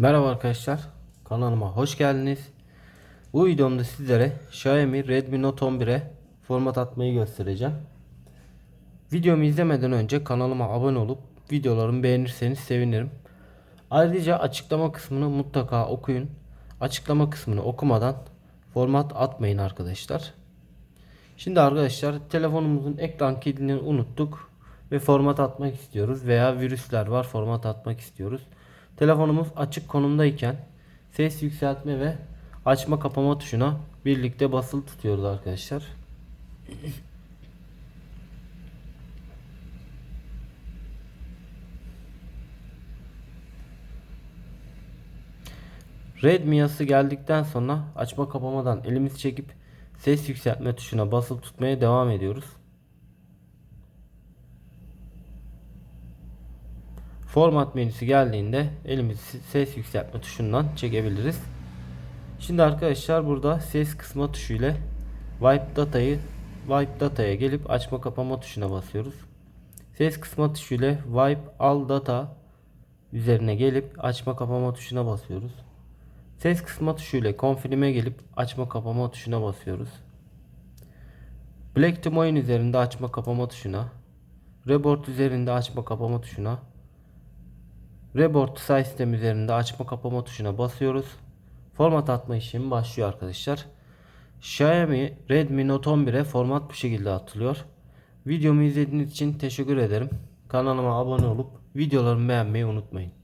Merhaba arkadaşlar. Kanalıma hoş geldiniz. Bu videomda sizlere Xiaomi Redmi Note 11'e format atmayı göstereceğim. Videomu izlemeden önce kanalıma abone olup videolarımı beğenirseniz sevinirim. Ayrıca açıklama kısmını mutlaka okuyun. Açıklama kısmını okumadan format atmayın arkadaşlar. Şimdi arkadaşlar telefonumuzun ekran kilidini unuttuk ve format atmak istiyoruz veya virüsler var format atmak istiyoruz. Telefonumuz açık konumdayken ses yükseltme ve açma kapama tuşuna birlikte basılı tutuyoruz arkadaşlar. Red miyası geldikten sonra açma kapamadan elimizi çekip ses yükseltme tuşuna basılı tutmaya devam ediyoruz. Format menüsü geldiğinde elimizi ses yükseltme tuşundan çekebiliriz. Şimdi arkadaşlar burada ses kısma tuşu ile Wipe Data'yı Wipe Data'ya gelip açma kapama tuşuna basıyoruz. Ses kısma tuşu ile Wipe All Data üzerine gelip açma kapama tuşuna basıyoruz. Ses kısma tuşu ile Confirm'e gelip açma kapama tuşuna basıyoruz. Black to Moin üzerinde açma kapama tuşuna, Reboot üzerinde açma kapama tuşuna, Reboot System üzerinde açma kapama tuşuna basıyoruz. Format atma işlemi başlıyor arkadaşlar. Xiaomi Redmi Note 11'e format bu şekilde atılıyor. Videomu izlediğiniz için teşekkür ederim. Kanalıma abone olup videolarımı beğenmeyi unutmayın.